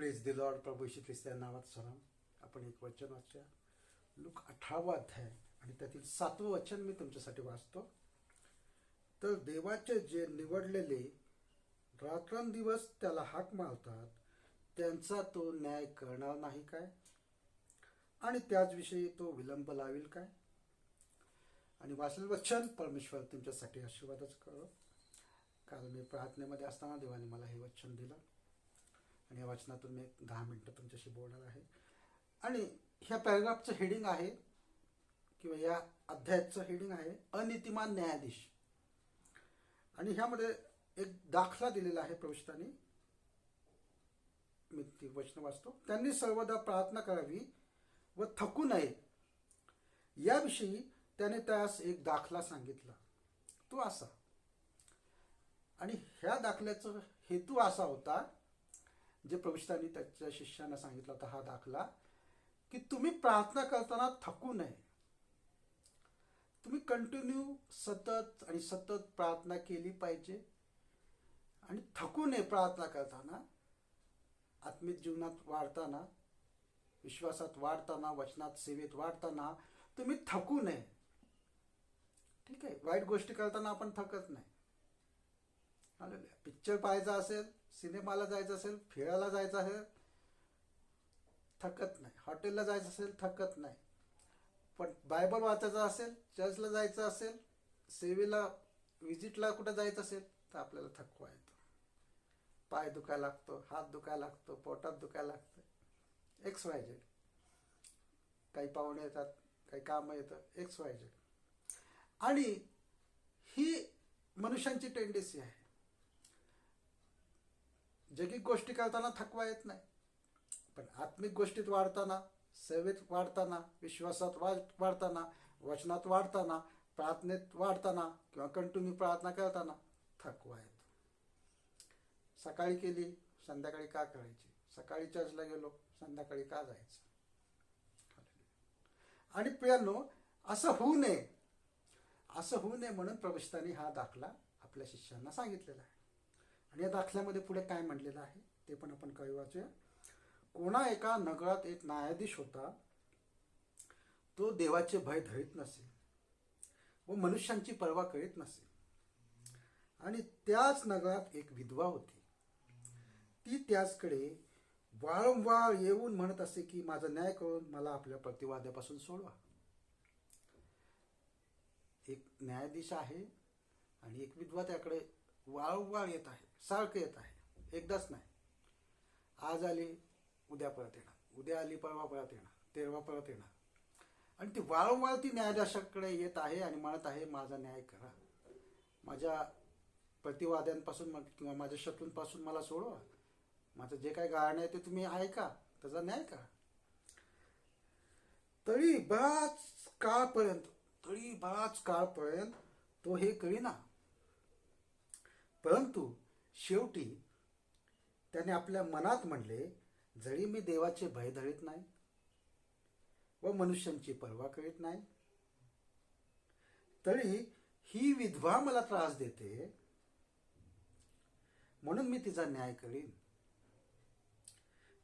Press the Lord प्रभू श्री ख्रिस्त नावात सलाम आपण एक वचन वाचूया. लुक अठरावा अध्याय. आणि त्यातील सातवं वचन मी तुमच्यासाठी वाचतो. तर देवाचे जे निवडलेले रात्रंदिवस त्याला हाक मारतात त्यांचा तो न्याय करणार नाही काय? आणि त्याचविषयी तो विलंब लावेल काय? आणि वाचलेलं वचन परमेश्वर तुमच्यासाठी आशीर्वादच करो. कारण मी प्रार्थनेमध्ये असताना देवाने मला हे वचन दिलं. आणि या वचनातून मी एक दहा मिनटं तुमच्याशी बोलणार आहे. आणि ह्या पॅराग्राफचं हेडिंग आहे किंवा या अध्यायाचं हेडिंग आहे अनितिमान न्यायाधीश. आणि ह्यामध्ये एक दाखला दिलेला आहे प्रविष्टाने. मी ती वचन वाचतो. त्यांनी सर्वदा प्रार्थना करावी व थकू नये. याविषयी त्याने त्यास एक दाखला सांगितला. तो असा. आणि ह्या दाखल्याचा हेतू असा होता जे प्रविष्टांनी त्याच्या शिष्यांना सांगितला होता हा दाखला की तुम्ही प्रार्थना करताना थकू नये. तुम्ही कंटिन्यू सतत आणि सतत प्रार्थना केली पाहिजे. आणि थकू नये प्रार्थना करताना. आत्मिक जीवनात वाढताना विश्वासात वाढताना वचनात सेवेत वाढताना तुम्ही थकू नये. ठीक आहे? वाईट गोष्टी करताना आपण थकत नाही. हालेलुया. पिक्चर पाहायचा असेल सिनेमाला जायचं असेल फिरायला जायचं असेल थकत नाही. हॉटेलला जायचं असेल थकत नाही. पण बायबल वाचायचं असेल चर्चला जायचं असेल सेवेला विजिटला कुठं जायचं असेल तर आपल्याला थकवा येतो. पाय दुखायला लागतो हात दुखायला लागतो पोटात दुखायला लागतं. एक्स वाय झेड काही पाहुणे येतात काही कामं येतं एक्स वाय झेड आणि ही मनुष्यांची टेंडेसी आहे. जगिक गोष्टी करताना थकवा येत नाही. पण आत्मिक गोष्टीत वाढताना सेवेत वाढताना विश्वासात वाढ वाढताना वचनात वाढताना प्रार्थनेत वाढताना किंवा कंटिन्यू प्रार्थना करताना थकवा येतो. सकाळी केली संध्याकाळी का करायची? सकाळी चर्चला गेलो संध्याकाळी का जायचं? आणि प्रियांनो असं होऊ नये. असं होऊ नये म्हणून प्रविष्टांनी हा दाखला आपल्या शिष्यांना सांगितलेला आहे. आणि या दाखल्यामध्ये पुढे काय म्हणलेलं आहे ते पण आपण काही वाचूया. कोणा एका नगरात एक न्यायाधीश होता तो देवाचे भय धरीत नसे व मनुष्यांची पर्वा करीत नसे. आणि त्याच नगरात एक विधवा होती. ती त्याचकडे वारंवार येऊन म्हणत असे की माझा न्याय करून मला आपल्या प्रतिवाद्यापासून सोडवा. एक न्यायाधीश आहे आणि एक विधवा त्याकडे वारंवार येत आहे सारखं येत आहे. एकदाच नाही. आज आली उद्या परत येणार. उद्या आली परवा परत येणार. तेरवा परत येणार. आणि ती वारंवार ती न्यायाधीशाकडे येत आहे आणि म्हणत आहे माझा न्याय करा. माझ्या प्रतिवाद्यांपासून मग- किंवा माझ्या शत्रूंपासून मला सोडवा. माझं जे काही गाणं आहे ते तुम्ही ऐका त्याचा न्याय करा. तरी बराच काळपर्यंत तरी बराच काळपर्यंत तो हे करीना. परंतु शेवटी त्याने आपल्या मनात म्हणले जरी मी देवाचे भय धरीत नाही व मनुष्यांची पर्वा करीत नाही तरी ही विधवा मला त्रास देते म्हणून मी तिचा न्याय करीन.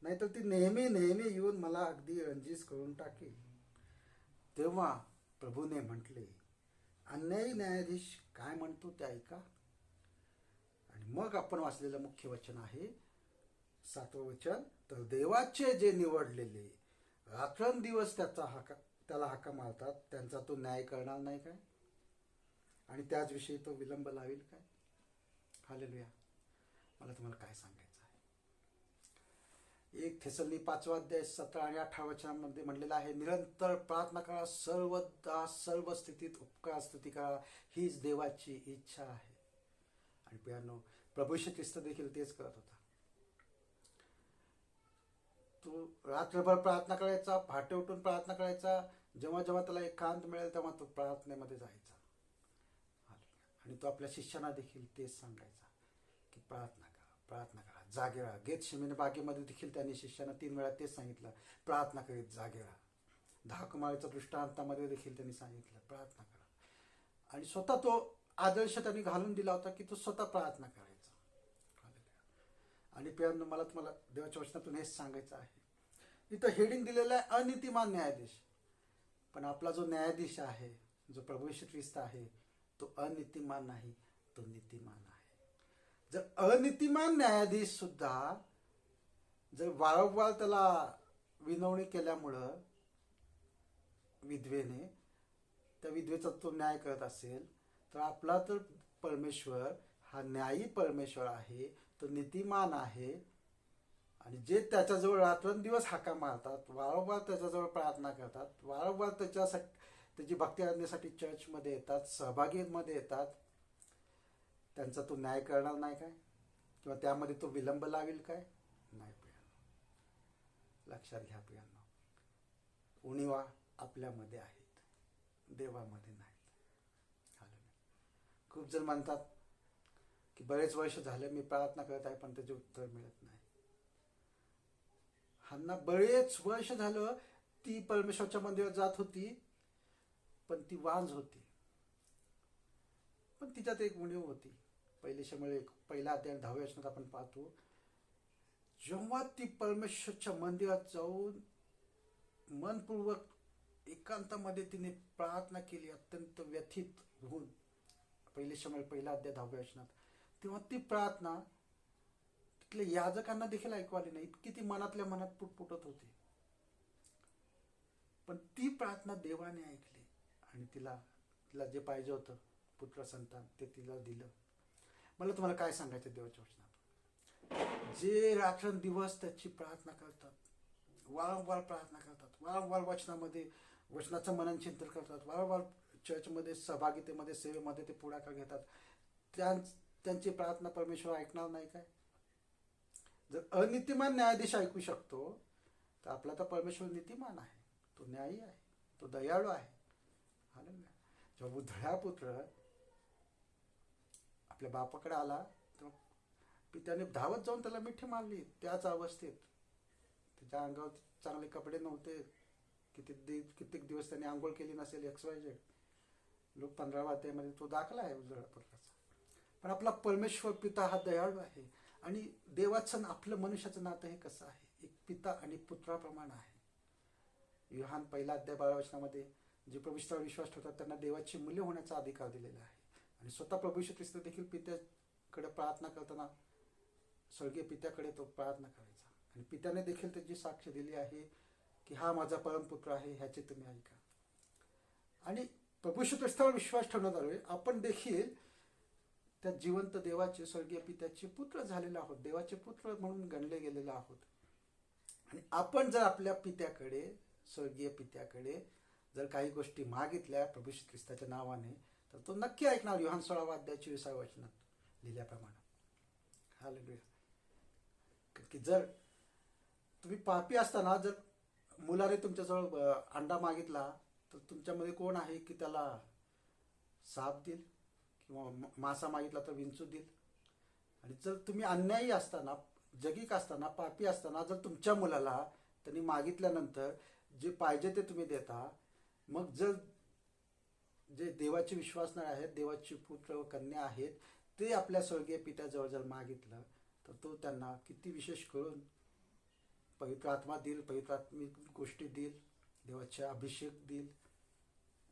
नाहीतर ती नेहमी नेहमी येऊन मला अगदी रंजीस करून टाकेल. तेव्हा प्रभूने म्हटले अन्यायी न्यायाधीश काय म्हणतो ते ऐका. आणि मग आपण वाचलेलं मुख्य वचन आहे सातवं वचन तर देवाचे जे निवडलेले रात्रंदिवस त्याचा हाका त्याला हाका मारतात त्यांचा तो न्याय करणार नाही काय? आणि त्याचविषयी तो विलंब लावेल काय? हालेलुया. मला तुम्हाला काय सांगायचं आहे? एक थेसलनी पाचवा अध्याय सतरा आणि अठरा वचनामध्ये म्हणलेलं आहे निरंतर प्रार्थना करा सर्वदा सर्व स्थितीत उपकार स्तुती करा हीच देवाची इच्छा आहे. आणि पियानो प्रभू ख्रिस्त देखील तेच करत होता. तो रात्रभर प्रार्थना करायचा फाटे उठून प्रार्थना करायचा जेव्हा जेव्हा त्याला एकांत मिळेल तेव्हा तो प्रार्थनेमध्ये जायचा. आणि तो आपल्या शिष्यांना देखील तेच सांगायचा की प्रार्थना करा प्रार्थना करा जागे राहा. गेत शिमेन बागेमध्ये देखील त्यांनी शिष्यांना तीन वेळा तेच सांगितलं प्रार्थना करीत जागे राहा. दहा कुमारीच्या दृष्टांतामध्ये देखील त्यांनी सांगितलं प्रार्थना करा. आणि स्वतः तो आदर्श त्यांनी घालून दिला होता की तो स्वतः प्रार्थना करायचा. आणि प्रियांनो मला तुम्हाला देवाच्या वचनातून हेच सांगायचं आहे. इथं हेडिंग दिलेलं आहे अनितिमान न्यायाधीश. पण आपला जो न्यायाधीश आहे जो प्रभू ख्रिस्त आहे तो अनितिमान नाही तो नीतिमान आहे. जर अनितिमान न्यायाधीश सुद्धा जर वारंवार त्याला विनवणी केल्यामुळं विधवेने त्या विधवेचा तो न्याय करत असेल तर आपला तर परमेश्वर हा न्यायी परमेश्वर आहे तो नीतिमान आहे. आणि जे त्याच्याजवळ रात्रंदिवस हाका मारतात वारंवार त्याच्याजवळ प्रार्थना करतात वारंवार त्याच्यासाठी त्याची भक्ती आणण्यासाठी चर्चमध्ये येतात सहभागीमध्ये येतात त्यांचा तो न्याय करणार नाही काय? किंवा त्यामध्ये तो विलंब लावेल काय? नाही प्रियांनो लक्षात घ्या प्रियांनो उणीवा आपल्यामध्ये आहेत. देवामध्ये खूप जण म्हणतात की बरेच वर्ष झालं मी प्रार्थना करत आहे पण त्याचे उत्तर मिळत नाही. ह्यांना बरेच वर्ष झालं ती परमेश्वरच्या मंदिरात जात होती पण ती वांज होती. पण तिच्यात एक उणीव होती. पहिली एक पहिला अध्याय दहाव्या वचनात आपण पाहतो जेव्हा ती परमेश्वरच्या मंदिरात जाऊन मनपूर्वक एकांतामध्ये तिने प्रार्थना केली अत्यंत व्यथित होऊन पहिले शमळ पहिला अध्याय दहाव्या वचनात. तेव्हा ती प्रार्थना तिथल्या याजकांना देखील ऐकू आली नाही. इतकी ती मनातल्या मनात पुटपुटत होती. पण ती प्रार्थना देवाने ऐकली आणि तिला तिला जे पाहिजे होतं पुत्र संतान ते तिला दिलं. मला तुम्हाला काय सांगायचं देवाच्या वचनात? जे रात्रंदिवस त्याची प्रार्थना करतात वारंवार प्रार्थना करतात वारंवार वचनामध्ये वचनाचं मनन चिंतन करतात वारंवार चर्चमध्ये सहभागितेमध्ये सेवेमध्ये ते पुढाकार घेतात. त्यां त्यांची प्रार्थना परमेश्वर ऐकणार नाही काय? जर अनितिमान न्यायाधीश ऐकू शकतो तर आपला तर परमेश्वर नीतिमान आहे. तो न्यायी आहे. तो दयाळू आहे. जेव्हा उधळा पुत्र आपल्या बापाकडे आला तेव्हा पित्याने धावत जाऊन त्याला मिठी मारली त्याच अवस्थेत त्याच्या अंगावर चांगले कपडे नव्हते. किती दि कित्येक दिवस त्याने आंघोळ केली नसेल एक्स वाय झेड लोक पंधरावा अध्यायामध्ये तो दाखला आहे उजळा पुत्राचा पण आपला परमेश्वर पिता हा दयाळू आहे. आणि देवाचं आपलं मनुष्याचं नातं हे कसं आहे? एक पिता आणि पुत्राप्रमाणे आहे. युहान पहिला अध्याय बारा वचनामध्ये जे प्रभूष्ठावर विश्वास ठेवतात त्यांना देवाची मूल्य होण्याचा अधिकार दिलेला आहे. आणि स्वतः प्रभू ख्रिस्त देखील पित्याकडे प्रार्थना करताना स्वर्गीय पित्याकडे तो प्रार्थना करायचा. आणि पित्याने देखील त्याची साक्ष दिली आहे की हा माझा परमपुत्र आहे ह्याचे तुम्ही ऐका. आणि प्रभू ख्रिस्तावर विश्वास ठेवण्यात आलोय. आपण देखील त्या जिवंत देवाचे स्वर्गीय पित्याचे पुत्र झालेले आहोत. देवाचे पुत्र म्हणून गणले गेलेले आहोत. आणि आपण जर आपल्या पित्याकडे स्वर्गीय पित्याकडे जर काही गोष्टी मागितल्या प्रभू श्री ख्रिस्ताच्या नावाने तर तो नक्की ऐकणार. युहान सोळावा अध्यायची विसाव्या वचनात लिहिल्याप्रमाणे. हालेलुया की जर तुम्ही पापी असताना जर मुलाने तुमच्याजवळ अंडा मागितला तर तुमच्यामध्ये कोण आहे की त्याला साप देईल? किंवा म- मासा मागितला तर विंचू देईल? आणि जर तुम्ही अन्यायी असताना जगिक असताना पापी असताना जर तुमच्या मुलाला त्यांनी मागितल्यानंतर जे पाहिजे ते तुम्ही देता मग जर जे देवाचे विश्वासनार आहेत देवाचे पुत्र व कन्या आहेत ते आपल्या स्वर्गीय पित्याजवळ जर मागितलं तर तो त्यांना किती विशेष करून पवित्र आत्मा देईल पवित्रात्मिक गोष्टी देईल देवाचे अभिषेक देईल.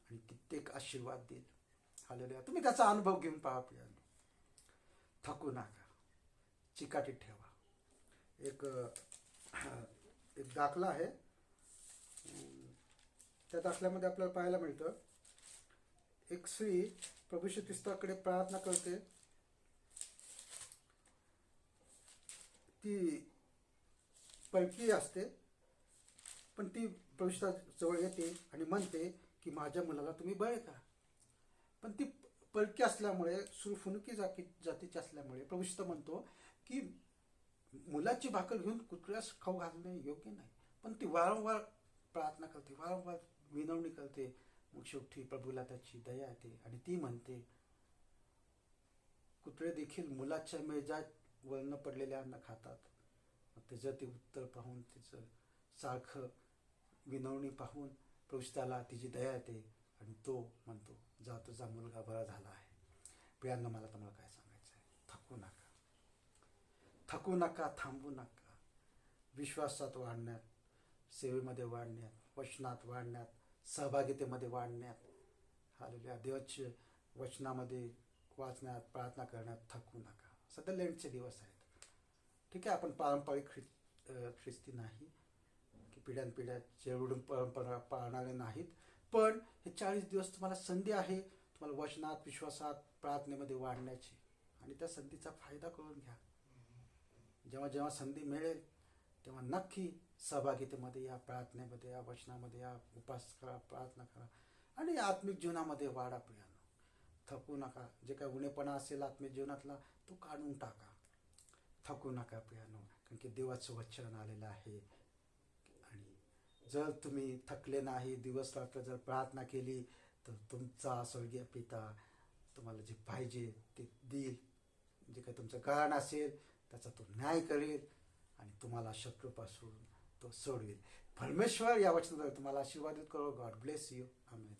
आणि कित्येक आशीर्वाद देईल. हालेलुया तुम्ही त्याचा अनुभव घेऊन पहा प्रियांनो थकू नका. चिकाटी ठेवा. एक एक दाखला आहे. त्या दाखल्यामध्ये आपल्याला पाहायला मिळतं. एक स्त्री प्रभू श्री प्रार्थना करते. ती पलकी असते. पण ती प्रभू जवळ येते आणि म्हणते की माझ्या मुलाला तुम्ही बळ का पण ती पलकी असल्यामुळे सुरफुनुकी जाती जातीची असल्यामुळे प्रविष्ट म्हणतो की मुलाची भाकर घेऊन कुत्र्यास खाऊ घालणे योग्य नाही. पण ती वारंवार प्रार्थना करते वारंवार विनवणी करते. मग शेवटी प्रभूला त्याची दया येते आणि ती म्हणते कुत्रे देखील मुलाच्या मेजात वर्ण पडलेले अन्न खातात. त्याचं ते उत्तर पाहून त्याचं सारखं विनवणी पाहून प्रविष्टाला तिची दया येते आणि तो म्हणतो जा तुझा मुलगा बरा झाला आहे. प्रियांना मला तुम्हाला काय सांगायचं आहे थकू नका. थकू नका थांबू नका. विश्वासात वाढण्यात सेवेमध्ये वाढण्यात वचनात वाढण्यात सहभागितेमध्ये वाढण्यात आलेल्या देवाचे वचनामध्ये वाचण्यात प्रार्थना करण्यात थकू नका. सध्या लेंटचे दिवस आहेत. ठीक आहे आपण पारंपरिक ख्रि ख्रिस्ती नाही. पिढ्यानपिढ्या जेवढून परंपरा पाळणारे नाहीत. पण हे चाळीस दिवस तुम्हाला संधी आहे. तुम्हाला वचनात विश्वासात प्रार्थनेमध्ये वाढण्याची. आणि त्या संधीचा फायदा करून घ्या. जेव्हा जेव्हा संधी मिळेल तेव्हा नक्की सहभागितेमध्ये या प्रार्थनेमध्ये या वचनामध्ये या उपास करा प्रार्थना करा. आणि आत्मिक जीवनामध्ये वाढा प्रियानो थकू नका. जे काय उणेपणा असेल आत्मिक जीवनातला तो काढून टाका. थकू नका प्रियानो कारण की देवाचं वचन आलेलं आहे. जर तुम्ही थकले नाही दिवस रात्र जर प्रार्थना केली तर तुमचा स्वर्गीय पिता तुम्हाला जे पाहिजे ते देईल. जे काही तुमचं कारण असेल त्याचा तो न्याय करेल आणि तुम्हाला शत्रूपासून तो सोडवेल. परमेश्वर या वचनाद्वारे तुम्हाला आशीर्वादित करो. God bless you amen